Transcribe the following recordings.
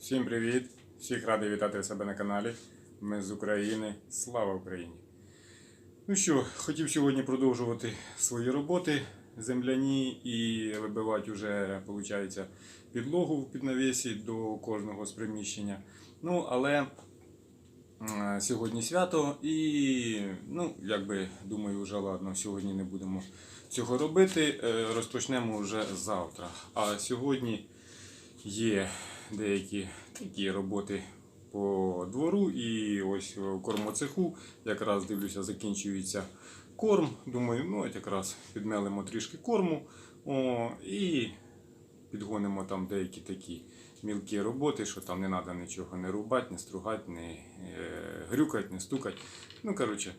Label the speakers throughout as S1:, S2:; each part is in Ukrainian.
S1: Всім привіт! Всіх радий вітати себе на каналі. Ми з України. Слава Україні! Ну що, хотів сьогодні продовжувати свої роботи земляні і вибивати вже, виходить, підлогу в піднавісі до кожного з приміщення. Ну, але сьогодні свято і, ну, якби думаю, вже ладно, сьогодні не будемо цього робити. Е, Розпочнемо вже завтра. А сьогодні є деякі такі роботи по двору і ось в кормоцеху. Якраз дивлюся, закінчується корм. Думаю, ну от якраз підмелимо трішки корму о, і підгонимо там деякі такі мілкі роботи, що там не треба нічого не рубати, не стругати, не е, грюкати, не стукати. Ну, коротше,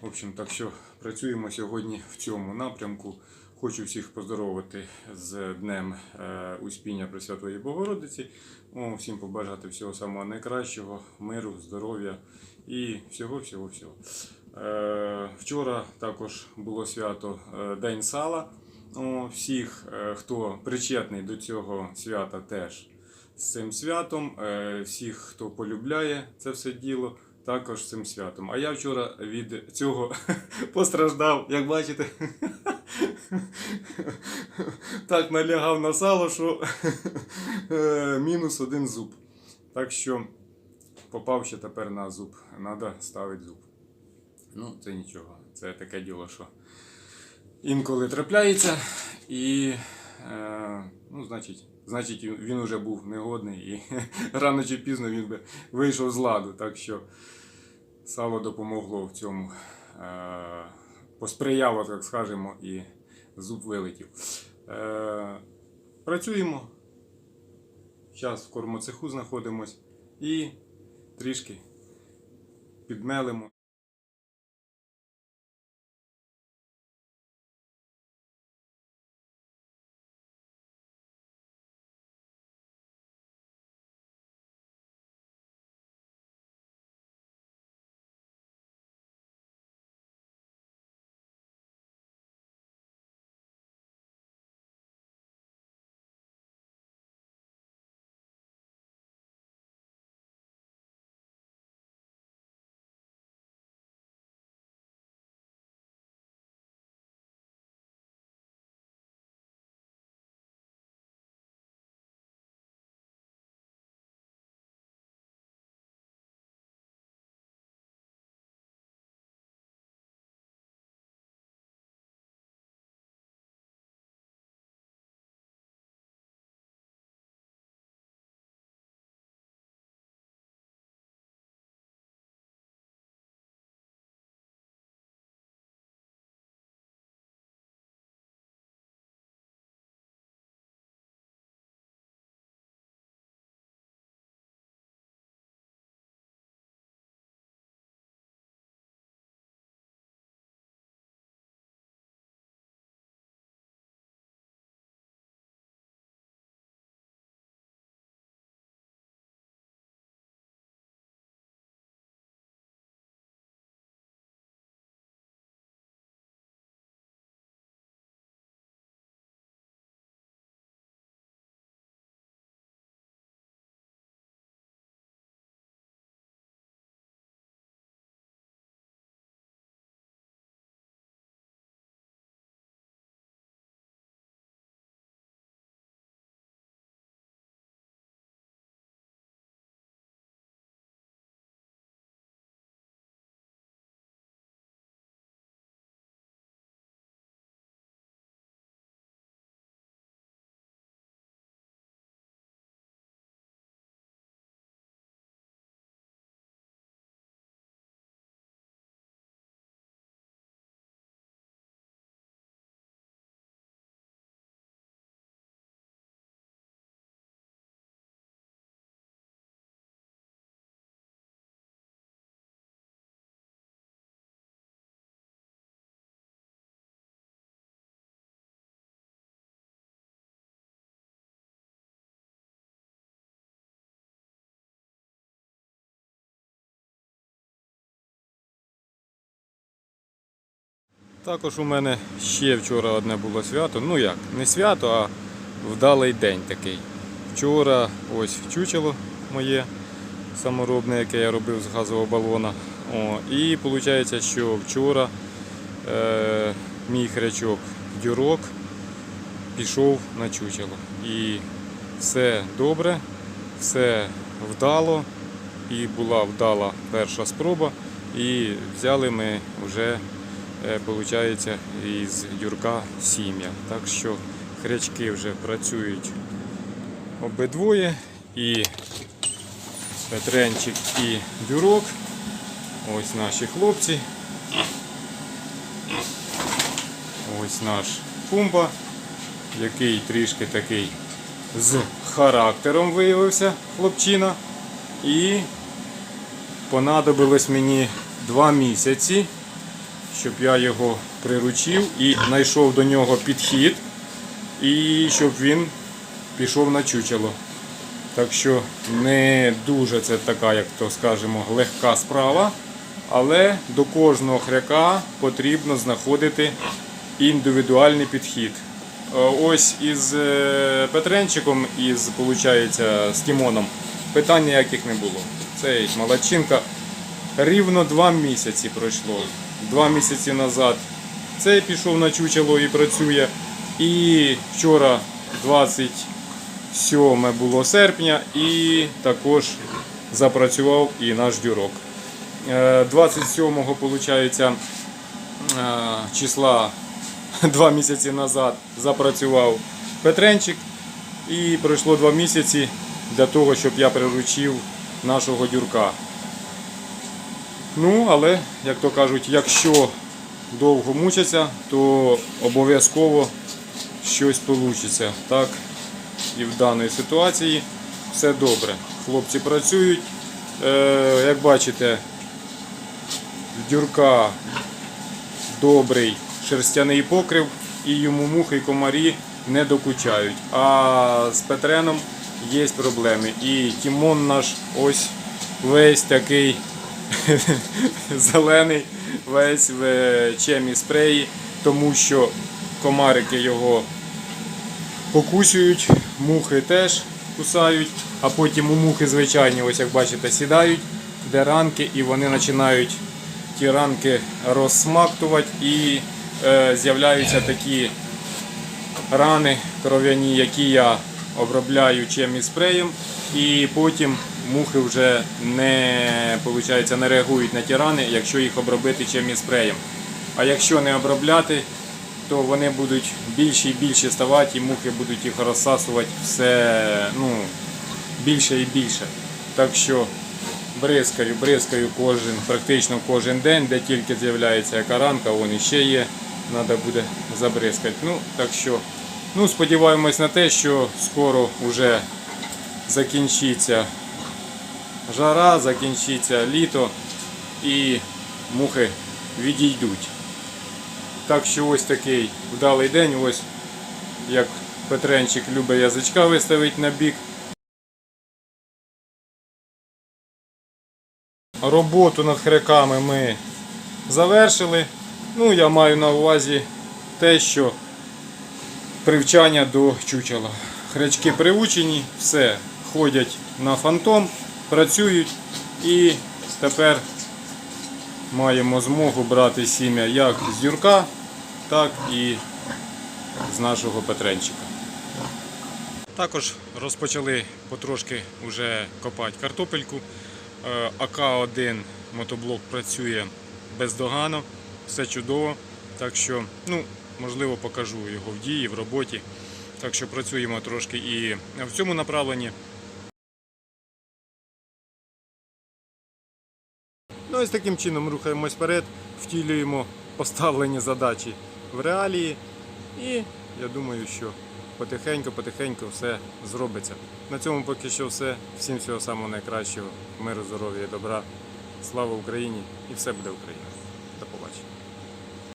S1: в общем, так що працюємо сьогодні в цьому напрямку. Хочу всіх поздоровити з Днем е, Успіння Пресвятої Богородиці. Всім побажати всього самого найкращого, миру, здоров'я і всього-всього-всього. Е, вчора також було свято е, День сала. Всіх, хто причетний до цього свята, теж з цим святом. Всіх, хто полюбляє це все діло, також цим святом. А я вчора від цього постраждав, як бачите. Так налягав на сало, що е, мінус один зуб. Так що попав ще тепер на зуб. Треба ставити зуб. Ну, це нічого. Це таке діло, що інколи трапляється, і е, ну, значить, значить, він вже був негодний і рано чи пізно він би вийшов з ладу. Так що сало допомогло в цьому. Е, посприяло, так скажемо, і зуб вилетів. Е, працюємо. Зараз в кормоцеху знаходимось і трішки підмелимо. Також у мене ще вчора одне було свято. Ну як, не свято, а вдалий день такий. Вчора ось чучело моє саморобне, яке я робив з газового балона. О, і виходить, що вчора е, мій хрячок дюрок пішов на чучело. І все добре, все вдало. І була вдала перша спроба. І взяли ми вже, виходить, із дюрка сім'я. Так що хрячки вже працюють обидвоє. І Петренчик і дюрок. Ось наші хлопці. Ось наш пумба, який трішки такий з характером виявився хлопчина. І понадобилось мені два місяці, щоб я його приручив і знайшов до нього підхід, і щоб він пішов на чучело. Так що не дуже це така, як то скажемо, легка справа. Але до кожного хряка потрібно знаходити індивідуальний підхід. Е, Ось із е, Петренчиком, виходить, з Тімоном, питань ніяких не було. Цей молодчинка рівно два місяці пройшло. Два місяці назад цей пішов на чучело і працює. І вчора 27 було серпня і також запрацював і наш дюрок. Е, 27-го, виходить, числа два місяці назад запрацював Петренчик. І пройшло два місяці для того, щоб я приручив нашого дюрка. Ну, але, як то кажуть, якщо довго мучаться, то обов'язково щось вийде. Так, і в даній ситуації все добре. Хлопці працюють. Е, як бачите, дюрка добрий шерстяний покрив і йому мухи і комарі не докучають. А з Петреном є проблеми. І Тімон наш ось весь такий зелений, весь в чемі спреї, тому що комарики його покусюють, мухи теж кусають, а потім у мухи звичайні, ось як бачите, сідають, де ранки, і вони починають ті ранки розсмактувати і е, з'являються такі рани кров'яні, які я обробляю чимось спреєм, і потім мухи вже не, не реагують на ті рани, якщо їх обробити чимось спреєм. А якщо не обробляти, то вони будуть більше і більше ставати, і мухи будуть їх розсасувати все ну, більше і більше. Так що бризкаю, бризкаю кожен, практично кожен день, де тільки з'являється яка ранка, вон іще є, треба буде забризкати. Ну, так що, ну, сподіваємось на те, що скоро вже закінчиться жара, закінчиться літо і мухи відійдуть. Так що ось такий вдалий день, ось як Петренчик любить язичка виставити на бік. Роботу над хряками ми завершили. Ну, я маю на увазі те, що привчання до чучела. Хрячки приучені, все, ходять на фантом, працюють і тепер маємо змогу брати сім'я як з Юрка, так і з нашого Петренчика. Також розпочали потрошки вже копати картопельку. Е, АК-1 мотоблок працює бездоганно, все чудово. Так що, ну, можливо, покажу його в дії, в роботі. Так що працюємо трошки і в цьому направленні. Ну, ось таким чином рухаємось вперед, втілюємо поставлені задачі в реалії. І я думаю, що потихеньку-потихеньку все зробиться. На цьому поки що все. Всім всього самого найкращого, миру, здоров'я і добра. Слава Україні! І все буде Україна!